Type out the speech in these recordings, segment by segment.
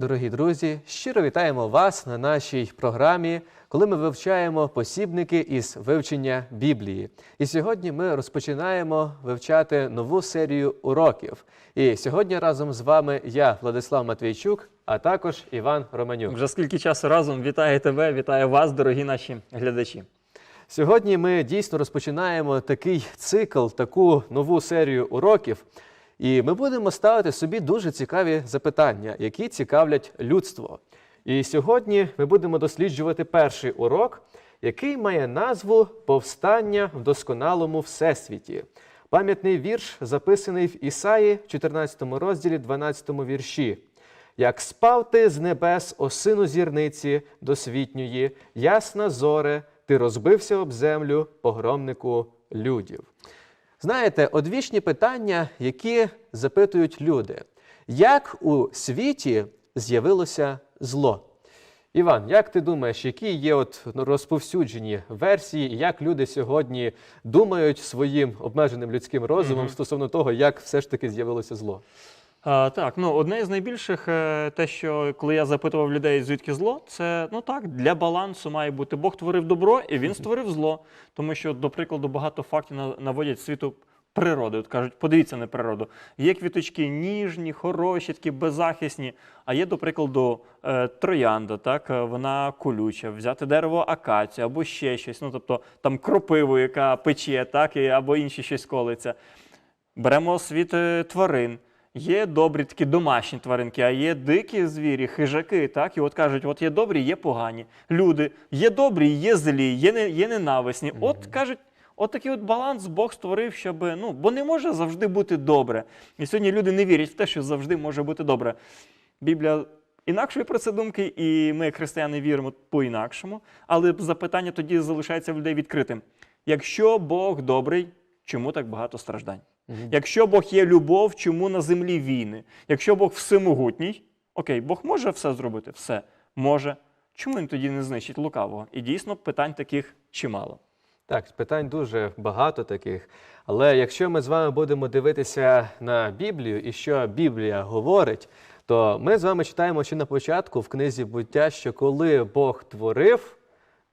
Дорогі друзі, щиро вітаємо вас на нашій програмі, коли ми вивчаємо посібники із вивчення Біблії. І сьогодні ми розпочинаємо вивчати нову серію уроків. І сьогодні разом з вами я, Владислав Матвійчук, а також Іван Романюк. Вже скільки часу разом вітаю тебе, вітаю вас, дорогі наші глядачі. Сьогодні ми дійсно розпочинаємо такий цикл, таку нову серію уроків. І ми будемо ставити собі дуже цікаві запитання, які цікавлять людство. І сьогодні ми будемо досліджувати перший урок, який має назву Повстання в досконалому всесвіті. Пам'ятний вірш записаний в Ісаї, 14 розділі, 12 вірші. Як спав ти з небес, о сину зірниці досвітньої, ясна зоре, ти розбився об землю, погромнику людів. Знаєте, одвічні питання, які запитують люди, як у світі з'явилося зло? Іван, як ти думаєш, які є от розповсюджені версії, як люди сьогодні думають своїм обмеженим людським розумом стосовно того, як все ж таки з'явилося зло? Так, ну одне з найбільших, е, те, що коли я запитував людей, звідки зло, це ну так, для балансу має бути. Бог творив добро і він створив зло. Тому що, до прикладу, багато фактів наводять світу природи. От кажуть, подивіться на природу. Є квіточки ніжні, хороші, такі беззахисні. А є, до прикладу, е, троянда, так, е, вона колюча, взяти дерево акацію або ще щось, ну тобто там кропиву, яка пече, так, або інші щось колиться. Беремо світ тварин. Є добрі такі домашні тваринки, а є дикі звірі, хижаки. Так? І от кажуть, от є добрі, є погані. Люди є добрі, є злі, є, не, є ненависні. От кажуть, от такий от баланс Бог створив, щоб, ну, бо не може завжди бути добре. І сьогодні люди не вірять в те, що завжди може бути добре. Біблія інакшої про це думки, і ми, християни, віримо по-інакшому. Але запитання тоді залишається в людей відкритим. Якщо Бог добрий, чому так багато страждань? Якщо Бог є любов, чому на землі війни? Якщо Бог всемогутній, окей, Бог може все зробити, все може. Чому він тоді не знищить лукавого? І дійсно питань таких чимало. Так, питань дуже багато таких. Але якщо ми з вами будемо дивитися на Біблію і що Біблія говорить, то ми з вами читаємо ще на початку в книзі буття, що коли Бог творив,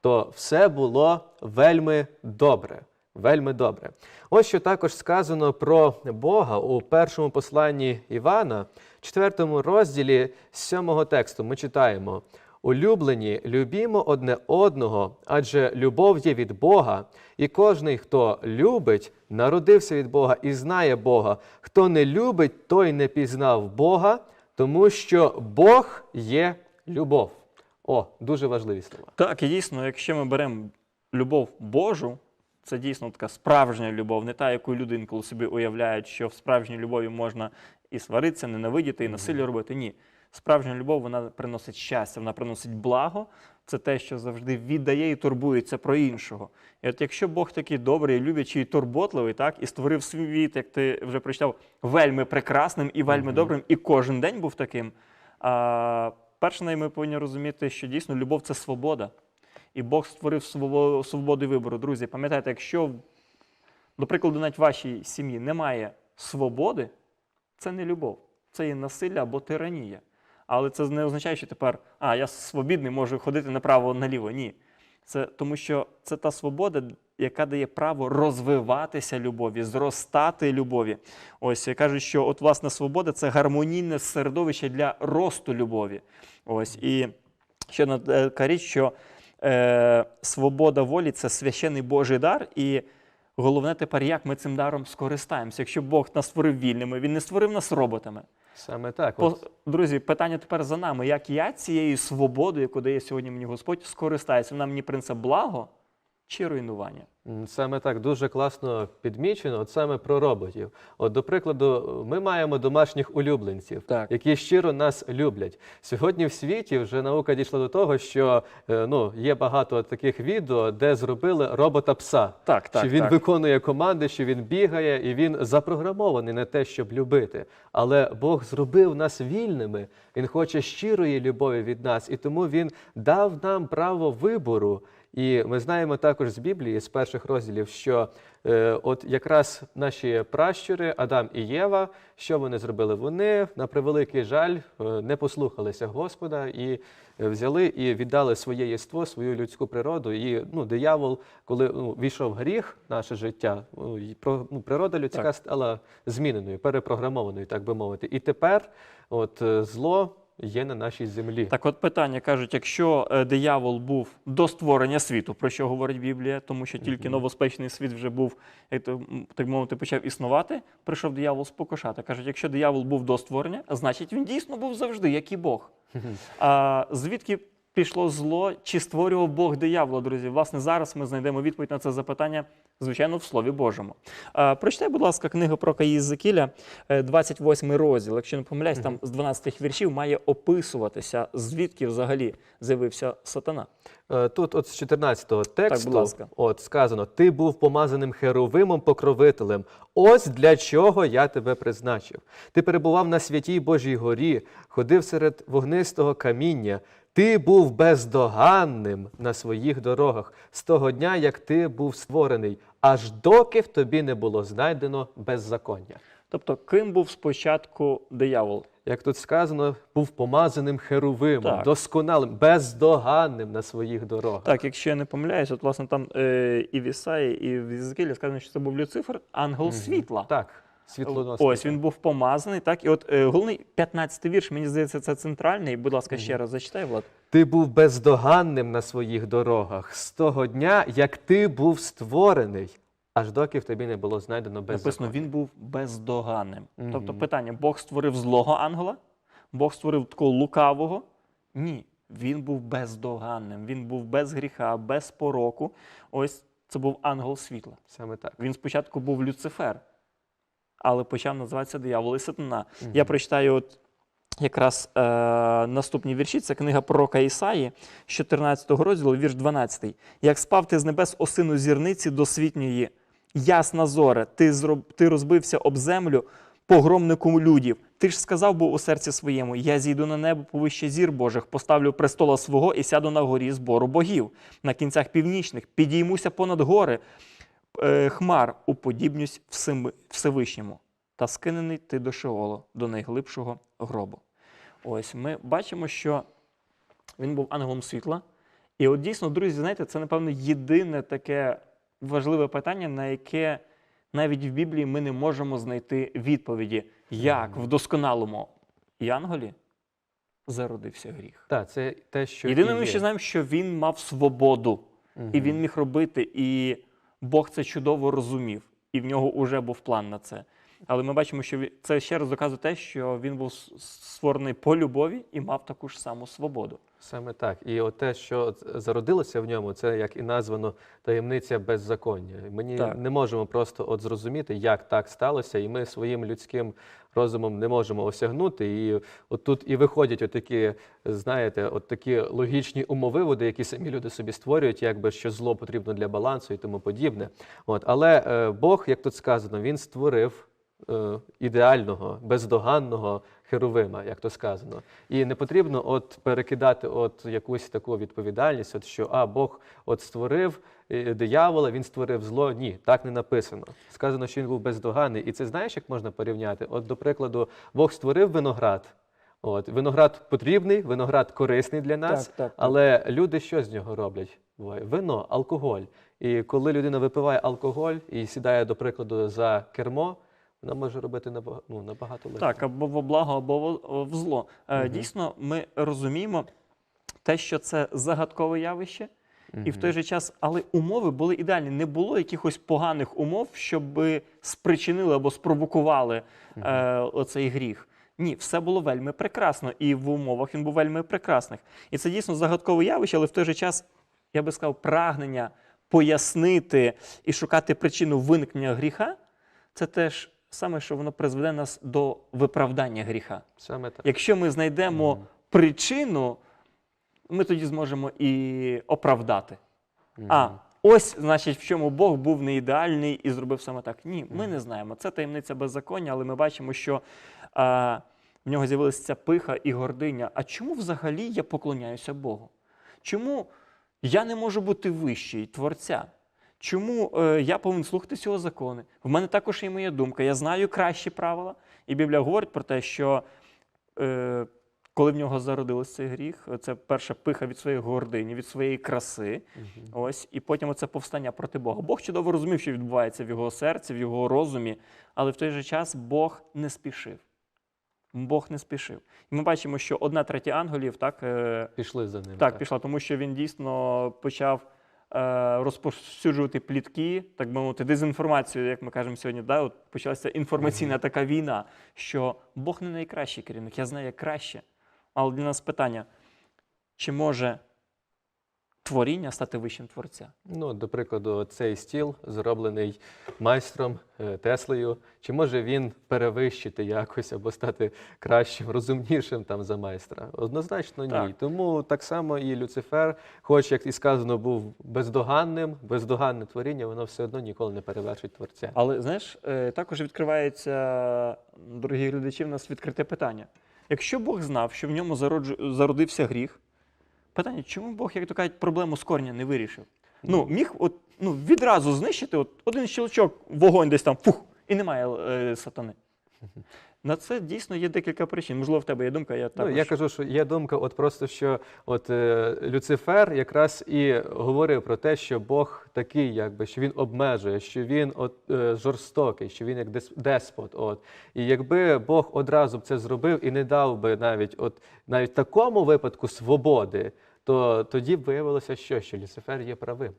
то все було вельми добре. Вельми добре. Ось що також сказано про Бога у першому посланні Івана, четвертому розділі сьомого тексту. Ми читаємо: Улюблені, любімо одне одного, адже любов є від Бога, і кожний, хто любить, народився від Бога і знає Бога. Хто не любить, той не пізнав Бога, тому що Бог є любов. О, дуже важливі слова. Так, і дійсно, якщо ми беремо любов Божу, це дійсно така справжня любов, не та, яку люди інколи собі уявляють, що в справжній любові можна і сваритися, ненавидіти, і насилля робити. Ні. Справжня любов вона приносить щастя, вона приносить благо. Це те, що завжди віддає і турбується про іншого. І от якщо Бог такий добрий, люблячий і турботливий, так, і створив світ, як ти вже прочитав, вельми прекрасним і вельми добрим, і кожен день був таким. А, перше, ми повинні розуміти, що дійсно любов це свобода. І Бог створив свобо- свободу вибору. Друзі, пам'ятайте, якщо, до прикладу, навіть в вашій сім'ї немає свободи, це не любов, це є насилля або тиранія. Але це не означає, що тепер, а, я свобідний, можу ходити направо-наліво. Ні. Це тому, що це та свобода, яка дає право розвиватися любові, зростати любові. Ось кажуть, що от власне свобода це гармонійне середовище для росту любові. Ось і ще одна е, така річ, що е, свобода волі це священий Божий дар. І головне тепер, як ми цим даром скористаємося. Якщо Бог нас створив вільними, він не створив нас роботами. Саме так. По- Друзі, питання тепер за нами. Як я цією свободою, яку дає сьогодні мені Господь, скористаюся? Вона мені принесе благо чи руйнування? Саме так дуже класно підмічено, от саме про роботів. От, до прикладу, ми маємо домашніх улюбленців, Так. які щиро нас люблять. Сьогодні в світі вже наука дійшла до того, що е, ну, є багато таких відео, де зробили робота пса. Так, так, що він так. виконує команди, що він бігає, і він запрограмований на те, щоб любити. Але Бог зробив нас вільними. Він хоче щирої любові від нас, і тому він дав нам право вибору. І ми знаємо також з Біблії, з перших розділів, що е, от якраз наші пращури, Адам і Єва, що вони зробили? Вони на превеликий жаль е, не послухалися Господа і е, взяли і віддали своє єство, свою людську природу. І ну, диявол, коли ну, війшов гріх наше життя, ну, ну, природа людська Так. стала зміненою, перепрограмованою, так би мовити. І тепер от е, зло є на нашій землі. Так, от питання кажуть, якщо е, диявол був до створення світу, про що говорить Біблія, тому що тільки новоспечний світ вже був, як то, так мовити, почав існувати, прийшов диявол спокушати. Кажуть, якщо диявол був до створення, значить він дійсно був завжди, як і Бог. А звідки пішло зло, чи створював Бог диявола, друзі? Власне, зараз ми знайдемо відповідь на це запитання, звичайно, в Слові Божому. Прочитай, будь ласка, книгу про Каїзекіля, 28 розділ. Якщо не помиляюсь, там з 12 віршів має описуватися, звідки взагалі з'явився сатана. Е, Тут, от з 14-го тексту, ласка. от сказано: ти був помазаним херовимом покровителем. Ось для чого я тебе призначив. Ти перебував на святій Божій горі, ходив серед вогнистого каміння. Ти був бездоганним на своїх дорогах з того дня, як ти був створений, аж доки в тобі не було знайдено беззаконня. Тобто, ким був спочатку диявол? Як тут сказано, був помазаним херовимом, Так. досконалим, бездоганним на своїх дорогах. Так, якщо я не помиляюсь, от власне там е, і в Ісаї, і в Ізекілі сказано, що це був Люцифер, ангел світла. Так, світлоносний. Ось він був помазаний, так. І от е, головний 15-й вірш, мені здається, це центральний. Будь ласка, ще раз зачитай, Влад. Ти був бездоганним на своїх дорогах з того дня, як ти був створений, аж доки в тобі не було знайдено Написано, він був бездоганним. Мгм. Тобто питання: Бог створив злого ангела, Бог створив такого лукавого. Ні, він був бездоганним, він був без гріха, без пороку. Ось це був ангел світла. Саме так. Він спочатку був Люцифер, але почав називатися диявол і сатана. Я прочитаю от якраз е, наступні вірші. Це книга пророка Ісаї, з 14 розділу, вірш 12. Як спав ти з небес осину зірниці досвітньої, ясна зоре, ти, зроб, ти розбився об землю, погромнику людів. Ти ж сказав був у серці своєму: Я зійду на небо повище зір Божих, поставлю престола свого і сяду на горі збору богів, на кінцях північних, підіймуся понад гори, хмар уподібнюсь Всевишньому, та скинений ти до Шеолу, до найглибшого гробу. Ось ми бачимо, що він був ангелом світла. І от дійсно, друзі, знаєте, це, напевно, єдине таке важливе питання, на яке навіть в Біблії ми не можемо знайти відповіді, як в досконалому Янголі зародився гріх. Так, це те, що Єдине, ми ще знаємо, що він мав свободу, і він міг робити, і Бог це чудово розумів, і в нього вже був план на це. Але ми бачимо, що це ще раз доказує те, що він був створений по любові і мав таку ж саму свободу. Саме так. І от те, що зародилося в ньому, це як і названо таємниця беззаконня. Ми Так. не можемо просто от зрозуміти, як так сталося, і ми своїм людським розумом не можемо осягнути. І от тут і виходять отакі, знаєте, от такі логічні умовиводи, які самі люди собі створюють, якби що зло потрібно для балансу і тому подібне. От, але е, Бог, як тут сказано, він створив е, ідеального, бездоганного херовима, як то сказано. І не потрібно от перекидати от якусь таку відповідальність, от що а Бог от створив е, диявола, він створив зло. Ні, так не написано. Сказано, що він був бездоганний. І це знаєш, як можна порівняти? От, до прикладу, Бог створив виноград. От виноград потрібний, виноград корисний для нас, Так, так, так. але люди що з нього роблять? Вино, алкоголь. І коли людина випиває алкоголь і сідає, до прикладу, за кермо, вона може робити набагато, ну, набагато легше. Так, або во благо, або в зло. Е, Дійсно, ми розуміємо те, що це загадкове явище, і в той же час, але умови були ідеальні. Не було якихось поганих умов, щоб спричинили або спровокували е, оцей гріх. Ні, все було вельми прекрасно, і в умовах він був вельми прекрасних. І це дійсно загадкове явище, але в той же час, я би сказав, прагнення пояснити і шукати причину виникнення гріха, це теж саме, що воно призведе нас до виправдання гріха. Саме так. Якщо ми знайдемо причину, ми тоді зможемо і оправдати. А ось, значить, в чому Бог був не ідеальний і зробив саме так. Ні, ми не знаємо. Це таємниця беззаконня, але ми бачимо, що а, в нього з'явилася ця пиха і гординя. А чому взагалі я поклоняюся Богу? Чому Я не можу бути вищий творця. Чому е, я повинен слухатись його закони? В мене також є моя думка. Я знаю кращі правила. І Біблія говорить про те, що е, коли в нього зародився цей гріх, це перша пиха від своєї гордині, від своєї краси. Ось, і потім оце повстання проти Бога. Бог чудово розумів, що відбувається в його серці, в його розумі, але в той же час Бог не спішив. Бог не спішив. І ми бачимо, що одна третя ангелів так, е, Пішли за ним. так, пішла, тому що він дійсно почав розповсюджувати плітки, так би мовити, дезінформацію, як ми кажемо сьогодні. Да? От почалася інформаційна така війна, що Бог не найкращий керівник, я знаю як краще. Але для нас питання: чи може творіння стати вищим творця? Ну, до прикладу, цей стіл зроблений майстром е, Теслею. Чи може він перевищити якось або стати кращим, розумнішим там за майстра? Однозначно ні. Так. Тому так само і Люцифер, хоч як і сказано, був бездоганним, бездоганне творіння, воно все одно ніколи не перевершить творця. Але знаєш, е, також відкривається, дорогі глядачі, в нас відкрите питання. Якщо Бог знав, що в ньому зародився гріх, питання, чому Бог, як то кажуть, проблему з корня не вирішив? Ну, міг от, ну, відразу знищити от, один щелчок, вогонь десь там, фух, і немає е, сатани. На це дійсно є декілька причин. Можливо, в тебе є думка, я Ну, я кажу, що є думка, от просто що от е, Люцифер якраз і говорив про те, що Бог такий, якби що він обмежує, що він от е, жорстокий, що він як дес- деспот. От і якби Бог одразу б це зробив і не дав би навіть, от навіть такому випадку свободи, то тоді виявилося, що, що Люцифер є правим.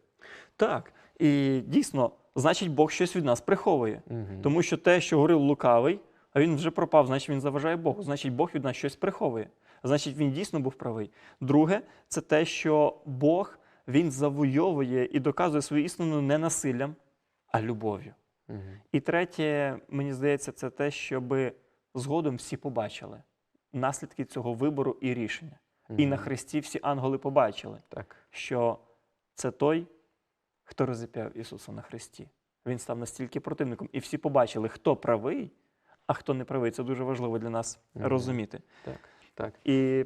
Так. І дійсно, значить, Бог щось від нас приховує. Мгм. Тому що те, що говорив лукавий, а він вже пропав, значить він заважає Богу. Значить, Бог від нас щось приховує. Значить, він дійсно був правий. Друге, це те, що Бог він завойовує і доказує свою істину не насиллям, а любов'ю. Мгм. І третє, мені здається, це те, щоб згодом всі побачили наслідки цього вибору і рішення. І на. Христі всі ангели побачили, Так. що це той, хто розіп'яв Ісуса на Христі. Він став настільки противником, і всі побачили, хто правий, а хто не правий. Це дуже важливо для нас Мгм. розуміти. Так. Так. І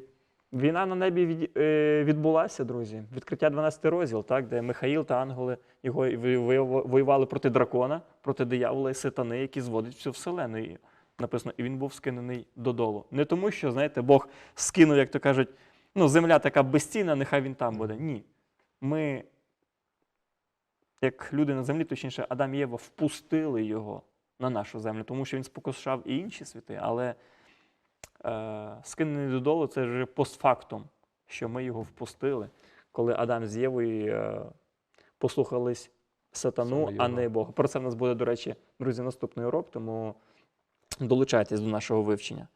війна на небі від, е, відбулася, друзі. Відкриття 12 розділ, так, де Михаїл та ангели його воювали проти дракона, проти диявола і сатани, які зводить всю вселену. І написано, і він був скинений додолу. Не тому, що, знаєте, Бог скинув, як то кажуть, ну, земля така безцінна, нехай він там буде. Ні. Ми, як люди на землі, точніше, Адам і Єва, впустили його на нашу землю, тому що він спокушав і інші світи, але е, скинений додолу це вже постфактум, що ми його впустили, коли Адам з Євою е, послухались сатану, Саме а не Бога. Про це в нас буде, до речі, друзі, наступний урок, тому долучайтесь до нашого вивчення.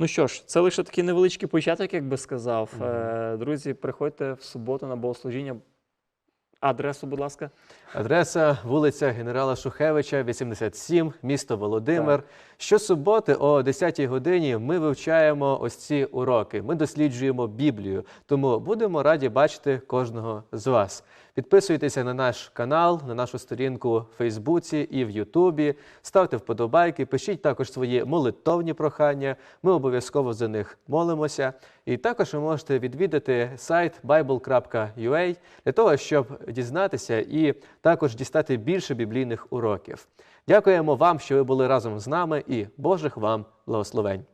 Ну що ж, це лише такий невеличкий початок, як би сказав. Е, Друзі, приходьте в суботу на богослужіння. Адресу, будь ласка. Адреса вулиця генерала Шухевича, 87, місто Володимир. Щосуботи о 10-й годині ми вивчаємо ось ці уроки. Ми досліджуємо Біблію. Тому будемо раді бачити кожного з вас. Підписуйтеся на наш канал, на нашу сторінку в Фейсбуці і в Ютубі. Ставте вподобайки, пишіть також свої молитовні прохання. Ми обов'язково за них молимося. І також ви можете відвідати сайт bible.ua для того, щоб дізнатися і також дістати більше біблійних уроків. Дякуємо вам, що ви були разом з нами, і Божих вам благословень.